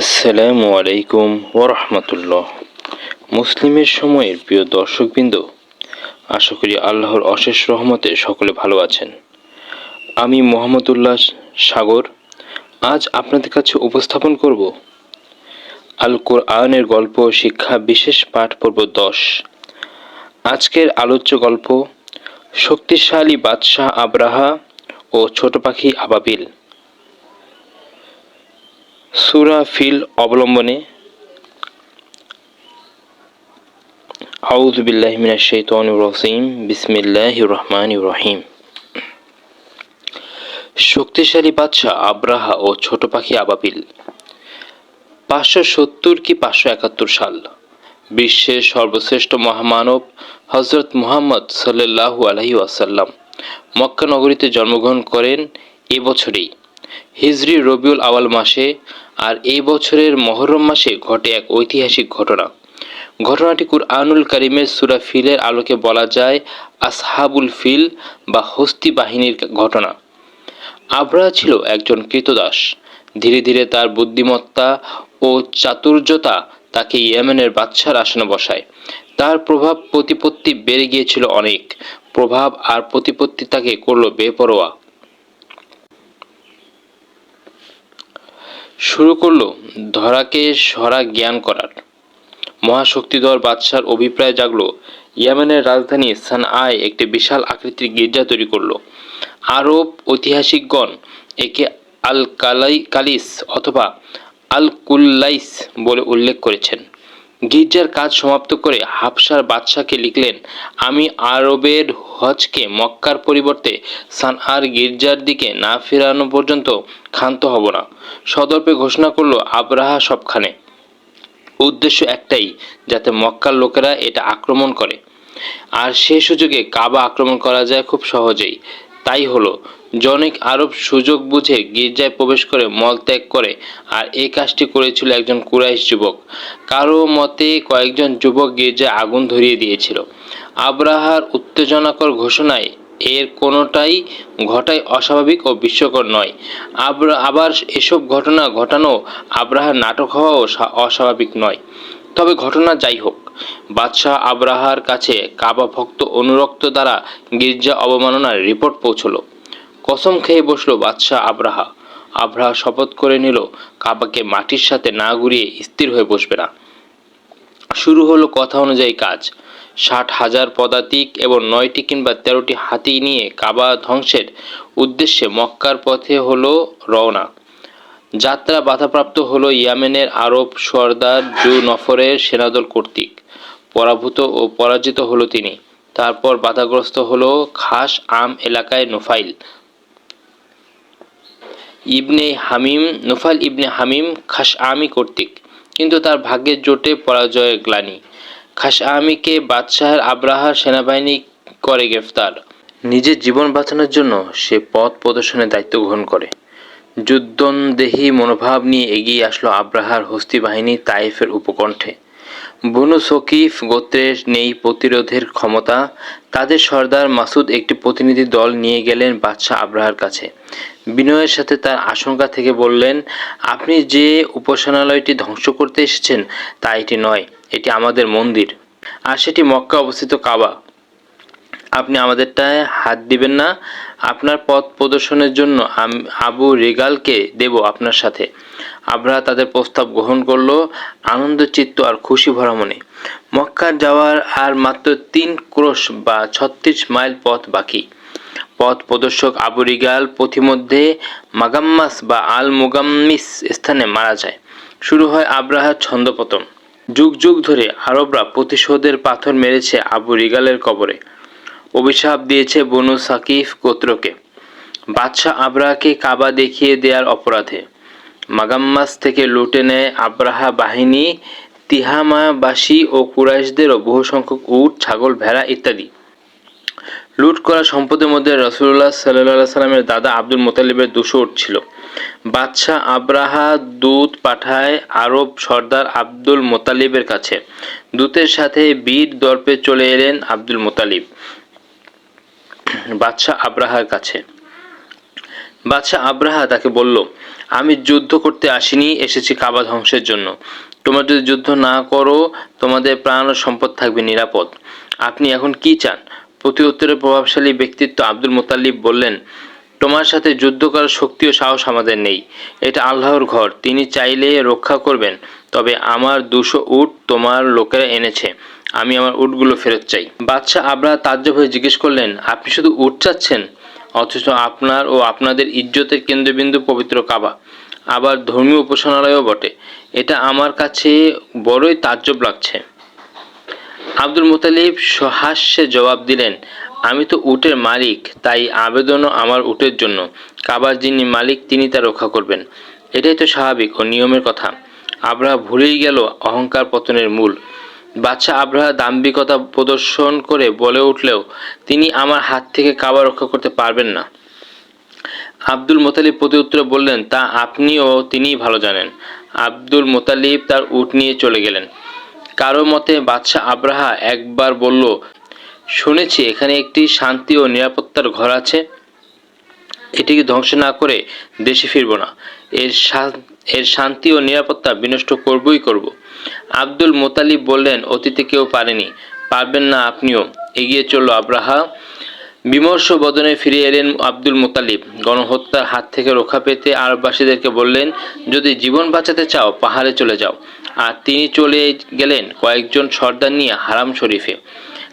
আসসালামু আলাইকুম ওরহমতুল্লাহ মুসলিমের সময়ের প্রিয় দর্শকবৃন্দ, আশা করি আল্লাহর অশেষ রহমতে সকলে ভালো আছেন। আমি মোহাম্মদুল্লাহ সাগর, আজ আপনাদের কাছে উপস্থাপন করব আল কোরআনের গল্প, শিক্ষা, বিশেষ পাঠ পর্ব দশ। আজকের আলোচ্য গল্প, শক্তিশালী বাদশাহ আব্রাহা ও ছোট পাখি আবাবিল। সুরা ফিল অবলম্বনে রহিম। শক্তিশালী বাদশাহ আব্রাহা ও ছোট পাখি আবাবিল, পাঁচশো সত্তর কি পাঁচশো একাত্তর সাল, বিশ্বের সর্বশ্রেষ্ঠ মহামানব হজরত মুহাম্মদ সাল্লাল্লাহু আলহি ওয়াসাল্লাম মক্কা নগরীতে জন্মগ্রহণ করেন এ বছরেই। হিজরি রবিউল আওয়াল মাসে আর এই বছরের মহরম মাসে ঘটে এক ঐতিহাসিক ঘটনা। ঘটনাটি কুরআনুল করিমের সুরা ফিলের আলোকে বলা যায় আসহাবুল ফিল বা হস্তি বাহিনীর ঘটনা। আবরাহা ছিল একজন কৃতদাস। ধীরে ধীরে তার বুদ্ধিমত্তা ও চাতুর্যতা তাকে ইয়েমেনের বাদশার আসনে বসায়। তার প্রভাব প্রতিপত্তি বেড়ে গিয়েছিল অনেক। প্রভাব আর প্রতিপত্তি তাকে করল বেপরোয়া। শুরু করল ধরাকে সরা জ্ঞান করার। মহাশক্তিধর বাদশার অভিপ্রায় জাগল, ইয়ামেনের রাজধানী সান আয় একটি বিশাল আকৃতির গির্জা তৈরি করল। আরব ঐতিহাসিকগণ একে আল কালাই কালিস অথবা আল কুল্লাইস বলে উল্লেখ করেছেন। গির্জার কাজ সমাপ্ত করে হাফসার বাদশাকে লিখলেন, আমি আরবের হজকে মক্কার পরিবর্তে সানআর গির্জার দিকে না ফেরানো পর্যন্ত ক্ষান্ত হব না। সদর্পে ঘোষণা করল আব্রাহা সবখানে। উদ্দেশ্য একটাই, যাতে মক্কার লোকেরা এটা আক্রমণ করে। আর সে সুযোগে কাবা আক্রমণ করা যায় খুব সহজেই। তাই হলো। জনিক আরব সুযোগ বুঝে গির্জায় প্রবেশ করে মলত্যাগ করে আর এই কাজটি করেছিল একজন কুরাইশ যুবক। কারও মতে কয়েকজন যুবক গির্জায় আগুন ধরিয়ে দিয়েছিল। আব্রাহার উত্তেজনাকর ঘোষণায় এর কোনোটাই ঘটাই অস্বাভাবিক ও বিস্ময়কর নয়। আবার এসব ঘটনা ঘটানো আব্রাহার নাটক হওয়াও অস্বাভাবিক নয়। তবে ঘটনা যাই হোক, বাদশাহ আব্রাহার কাছে কাবা ভক্ত অনুরক্ত দ্বারা গির্জা অবমাননার রিপোর্ট পৌঁছল। কসম খেয়ে বসল বাদশাহ আব্রাহা। আব্রাহা শপথ করে নিল, কাবাকে মাটির সাথে না ঘুরিয়ে স্থির হয়ে বসবে না। শুরু হলো কথা অনুযায়ী কাজ। ষাট হাজার পদাতিক এবং নয়টি কিংবা তেরোটি হাতি নিয়ে কাবা ধ্বংসের উদ্দেশ্যে মক্কার পথে হলো রওনা। যাত্রা বাধাপ্রাপ্ত হল ইয়ামেনের আরব সর্দার জু নফরের সেনাদল কর্তৃক। পরাভূত ও পরাজিত হলো তিনি। তারপর বাধাগ্রস্ত হল খাস আম এলাকায় নোফাইল। ইবনে হামিম, নোফাইল ইবনে হামিম খাস আমি কর্তৃক। কিন্তু তার ভাগ্যের জোটে পরাজয়ের গ্লানি। খাস আমিকে বাদশাহের আব্রাহার সেনাবাহিনী করে গ্রেফতার। নিজের জীবন বাঁচানোর জন্য সে পথ প্রদর্শনের দায়িত্ব গ্রহণ করে। যুদ্ধন্দেহী মনোভাব নিয়ে এগিয়ে আসলো আব্রাহার হস্তি বাহিনী তাইফের উপকণ্ঠে। বনু সকিফ গোত্রের নেই প্রতিরোধের ক্ষমতা, তাদের সর্দার মাসুদ একটি প্রতিনিধি দল নিয়ে গেলেন বাদশাহ আব্রাহার কাছে। বিনয়ের সাথে তার আশঙ্কা থেকে বললেন, আপনি যে উপাসনালয়টি ধ্বংস করতে এসেছেন, তা এটি নয়, এটি আমাদের মন্দির। আর সেটি মক্কা অবস্থিত কাবা। আপনি আমাদেরটায় হাত দিবেন না। আপনার পথ প্রদর্শনের জন্য আবু রেগালকে দেব আপনার সাথে। আব্রাহা তাদের প্রস্তাব গ্রহণ করল, আনন্দ, চিত্ত আর খুশি ভরা মনে মক্কার যাওয়ার আর মাত্র তিন ক্রোশ বা ছত্রিশ মাইল পথ বাকি। পথ প্রদর্শক আবু রিগাল পথিমধ্যে মাগাম্মাস বা আল মুগাম্মিস স্থানে মারা যায়। শুরু হয় আব্রাহার ছন্দপতন। যুগ যুগ ধরে আরবরা প্রতিশোধের পাথর মেরেছে আবু রিগালের কবরে। অভিশাপ দিয়েছে বনু সাকিফ গোত্রকে। বাদশাহ আব্রাহাকে কাবা দেখিয়ে দেওয়ার অপরাধে। মাগাম্মাস থেকে লুটে নেয় আব্রাহা বাহিনী, তিহামাবাসী ও কুরাইশদেরও বহু সংখ্যক উট, ছাগল, ভেড়া ইত্যাদি। লুট করা সম্পদের মধ্যে রসুল্লাহ সাল্লাহ সাল্লামের দাদা আব্দুল মোতালিবের দুশো উট ছিল। বাদশাহ আব্রাহা দূত পাঠায় আরব সর্দার আব্দুল মোতালিবের কাছে। দূতের সাথে বীর দর্পে চলে এলেন আব্দুল মোতালিব বাদশাহ আব্রাহার কাছে। বাদশাহ আব্রাহা তাকে বলল, আমি যুদ্ধ করতে আসিনি, এসেছি কাবা ধ্বংসের জন্য। তোমরা যদি যুদ্ধ না করো, তোমাদের প্রাণ ও সম্পদ থাকবে নিরাপদ। আপনি এখন কি চান? প্রতি উত্তরে প্রভাবশালী ব্যক্তিত্ব আব্দুল মোতাল্লিব বললেন, তোমার সাথে যুদ্ধ করার শক্তি ও সাহস আমাদের নেই। এটা আল্লাহর ঘর। তিনি চাইলে রক্ষা করবেন, তবে আমার দুশো উট তোমার লোকেরা এনেছে। আমি আমার উটগুলো ফেরত চাই। বাদশাহ আব্রাহা তাজ্জব হয়ে জিজ্ঞেস করলেন, আপনি শুধু উট চাচ্ছেন? অথচ আপনার ও আপনাদের ইজ্জতের কেন্দ্রবিন্দু পবিত্র কাবা। আবার ধর্মীয় উপাসনালয়ও বটে। এটা আমার কাছে বড়ই তাজ্জব লাগছে। আব্দুল মুতালিব সহাস্যে জবাব দিলেন, আমি তো উটের মালিক, তাই আবেদনও আমার উটের জন্য। কাবার যিনি মালিক, তিনি তা রক্ষা করবেন। এটাই তো স্বাভাবিক ও নিয়মের কথা। আব্রাহা ভুলেই গেল অহংকার পতনের মূল। বাদশাহ আব্রাহা দাম্ভিকতা প্রদর্শন করে বলে উঠলেও তিনি আমার হাত থেকে কাবা রক্ষা করতে পারবেন না। আব্দুল মোতালিব প্রতিউত্তরে বললেন, তা আপনি ও তিনিই ভালো জানেন। আব্দুল মোতালিব তার উট নিয়ে চলে গেলেন। কারও মতে বাদশাহ আব্রাহা একবার বলল, শুনেছি এখানে একটি শান্তি ও নিরাপত্তার ঘর আছে। এটিকে ধ্বংস না করে দেশে ফিরব না। এর এর শান্তি ও নিরাপত্তা বিনষ্ট করবই করব। আব্দুল মোতালিব বললেন, অতীতে কেউ পারেনি। পারবেন না আপনিও। এগিয়ে চলল আব্রাহা। বিমর্ষ বদনে ফিরে এলেন আব্দুল মোতালিব। গণহত্যার হাত থেকে রক্ষা পেতে আরববাসীদেরকে বললেন, যদি জীবন বাঁচাতে চাও, পাহাড়ে চলে যাও। আর তিনি চলে গেলেন কয়েকজন সর্দার নিয়ে হারাম শরীফে।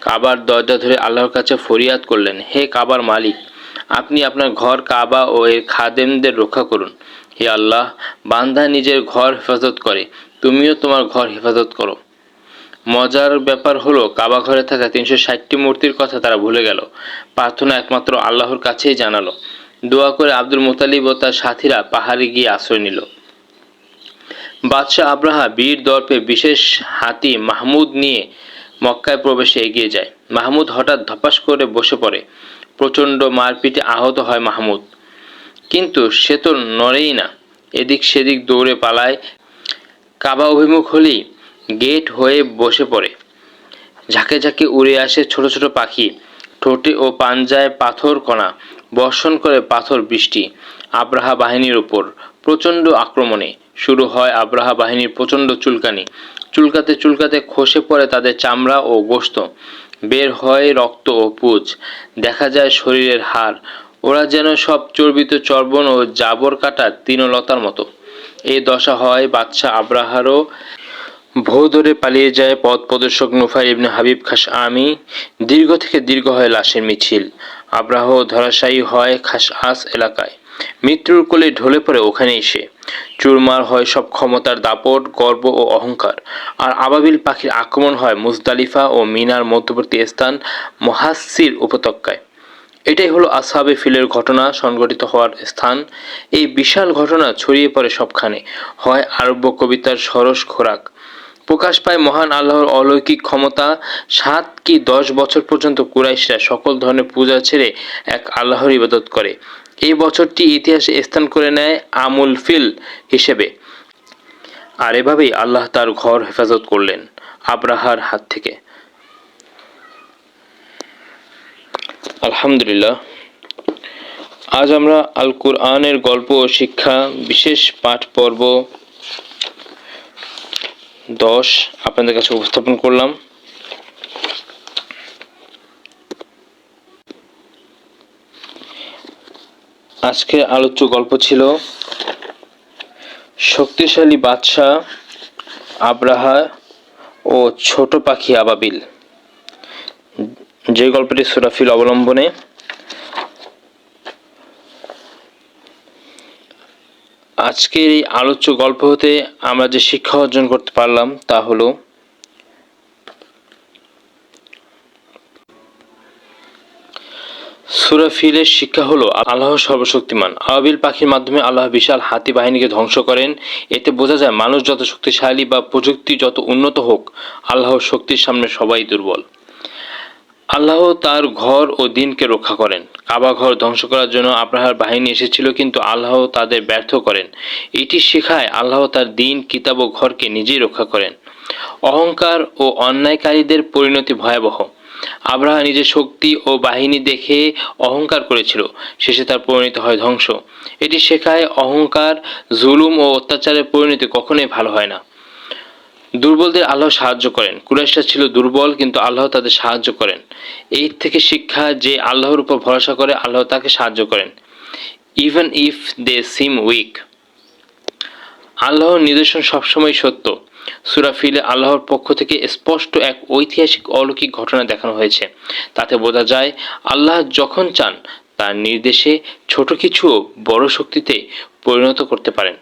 কাবার দরজা ধরে আল্লাহর কাছে ফরিয়াদ করলেন, হে কাবার মালিক, আপনি আপনার ঘর কাবা ও এর খাদেমদের রক্ষা করুন। হে আল্লাহ বান্ধা নিজের ঘর হেফাজত করে। তুমিও তোমার ঘর হেফাজত করো। মজার ব্যাপার হলো, কাবা ঘরে থাকা তিনশো ষাটটি মূর্তির কথা তারা ভুলে গেল। প্রার্থনা একমাত্র আল্লাহর কাছেই জানালো। দোয়া করে আব্দুল মোতালিব ও তার সাথীরা পাহাড়ে গিয়ে আশ্রয় নিল। বাদশাহ আব্রাহা বীর দর্পে বিশেষ হাতি মাহমুদ নিয়ে মক্কায় প্রবেশে এগিয়ে যায়। মাহমুদ হঠাৎ ধপাস করে বসে পড়ে। প্রচণ্ড মারপিটে আহত হয় মাহমুদ। কিন্তু সে তো নড়েই না। এদিক সেদিক দৌড়ে পালায় কাবা অভিমুখ হলেই গেট হয়ে বসে পড়ে। ঝাঁকে ঝাঁকে উড়ে আসে ছোট ছোট পাখি, ঠোঁটে ও পাঞ্জায় পাথর কণা, বর্ষণ করে পাথর বৃষ্টি, আব্রাহা বাহিনীর উপর প্রচণ্ড আক্রমণে। শুরু হয় আব্রাহা বাহিনীর প্রচণ্ড চুলকানি। চুলকাতে চুলকাতে খসে পড়ে তাদের চামড়া ও গোস্ত বের হয় রক্ত ও পুজ। দেখা যায় শরীরের হাড়। ওরা যেন সব চর্বিত চর্বণ ও জাবর কাটার তৃণলতার মতো। এই দশা হয় বাদশাহ আব্রাহারও। ভৌ ধরে পালিয়ে যায় পথ প্রদর্শক নুফাই ইবনে হাবিব খাস আমি দীর্ঘ থেকে দীর্ঘ হয় লাশের মিছিল। আব্রাহ ধরাশায়ী হয় খাস আস এলাকায়। মৃত্যুর কোলে ঢলে পড়ে ওখানেই সে। চুরমার হয় সব ক্ষমতার দাপট, গর্ব ও অহংকার। আর আবাবিল পাখির আক্রমণ হয় মুজদালিফা ও মিনার মধ্যবর্তী স্থান মহাসির উপত্যকায়। এটাই হলো আসহাবে ফিলের ঘটনা সংঘটিত হওয়ার স্থান। এই বিশাল ঘটনা ছড়িয়ে পড়ে সবখানে, হয় আরব্য কবিতার সরস খোরাক। প্রকাশ পায় মহান আল্লাহর অলৌকিক ক্ষমতা। সাত কি দশ বছর পর্যন্ত কুরাইশরা সকল ধরনের পূজা ছেড়ে এক আল্লাহর ইবাদত করে। এই বছরটি ইতিহাসে স্থান করে নেয় আমুল ফিল হিসেবে। আর এভাবেই আল্লাহ তার ঘর হেফাজত করলেন আব্রাহার হাত থেকে। আলহামদুলিল্লাহ। আজ আমরা আল কুরআনের গল্প ও শিক্ষা বিশেষ পাঠ পর্ব দশ আপনাদের কাছে উপস্থাপন করলাম। আজকের আলোচ্য গল্প ছিল শক্তিশালী বাদশাহ আব্রাহা ও ছোট পাখি আবাবিল। যে গল্পটি সুরাফিল অবলম্বনে আজকের এই আলোচ্য গল্প হতে আমরা যে শিক্ষা অর্জন করতে পারলাম তা হলো সুরাফিলের শিক্ষা হলো আল্লাহ সর্বশক্তিমান। আবাবিল পাখির মাধ্যমে আল্লাহ বিশাল হাতি বাহিনীকে ধ্বংস করেন। এতে বোঝা যায় মানুষ যত শক্তিশালী বা প্রযুক্তি যত উন্নত হোক আল্লাহর শক্তির সামনে সবাই দুর্বল। আল্লাহ তার ঘর ও দিনকে রক্ষা করেন। কাবা ঘর ধ্বংস করার জন্য আব্রাহার বাহিনী এসেছিল, কিন্তু আল্লাহ তাদের ব্যর্থ করেন। এটি শেখায় আল্লাহ তার দিন, কিতাব ও ঘরকে নিজেই রক্ষা করেন। অহংকার ও অন্যায়কারীদের পরিণতি ভয়াবহ। আব্রাহা নিজের শক্তি ও বাহিনী দেখে অহংকার করেছিল, শেষে তার পরিণত হয় ধ্বংস। এটি শেখায় অহংকার, জুলুম ও অত্যাচারের পরিণতি কখনোই ভালো হয় না। দুর্বলদের আল্লাহ সাহায্য করেন। কুরাইশরা ছিল দুর্বল, কিন্তু আল্লাহ তাদের সাহায্য করেন। এই থেকে শিক্ষা যে আল্লাহর উপর ভরসা করে, আল্লাহ তাকে সাহায্য করেন। Even if they seem weak আল্লাহর নিদর্শন সবসময় সত্য। সুরাফিলে আল্লাহর পক্ষ থেকে স্পষ্ট এক ঐতিহাসিক অলৌকিক ঘটনা দেখানো হয়েছে। তাতে বোঝা যায়, আল্লাহ যখন চান, তার নির্দেশে ছোট কিছুও বড় শক্তিতে পরিণত করতে পারেন।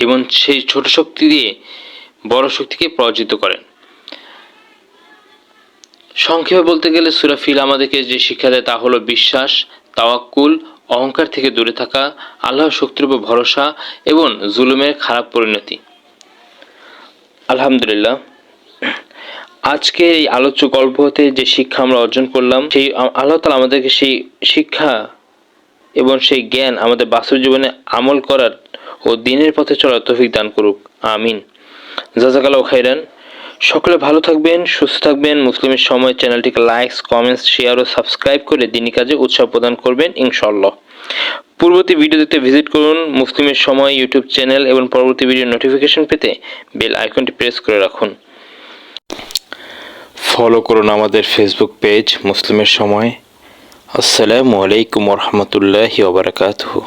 এবং সেই ছোট শক্তি দিয়ে বড় শক্তিকে পরাজিত করেন। সংক্ষেপে বলতে গেলে সুরাফিল আমাদেরকে যে শিক্ষা দেয় তা হলো বিশ্বাস, তাওয়াক্কুল, অহংকার থেকে দূরে থাকা আল্লাহ শক্তির উপর ভরসা এবং জুলুমের খারাপ পরিণতি। আলহামদুলিল্লাহ আজকে এই আলোচ্য গল্প হতে যে শিক্ষা আমরা অর্জন করলাম, সেই আল্লাহ তালা আমাদেরকে সেই শিক্ষা এবং সেই জ্ঞান আমাদের বাস্তব জীবনে আমল করার ও দিনের পথে চলার তৌফিক দান করুক। আমিন। জাজাকালাও খাইরান সকলে ভালো থাকবেন, সুস্থ থাকবেন। মুসলিমের সময় চ্যানেলটিকে লাইকস কমেন্টস শেয়ার ও সাবস্ক্রাইব করে দিনী কাজে উৎসাহ প্রদান করবেন ইনশাল্লাহ পূর্ববর্তী ভিডিও দেখতে ভিজিট করুন, মুসলিমের সময় ইউটিউব চ্যানেল এবং পরবর্তী ভিডিও নোটিফিকেশন পেতে বেল আইকনটি প্রেস করে রাখুন। ফলো করুন আমাদের ফেসবুক পেজ মুসলিমের সময়। আসসালামু আলাইকুম রহমতুল্লাহি ওবরাকাতুহু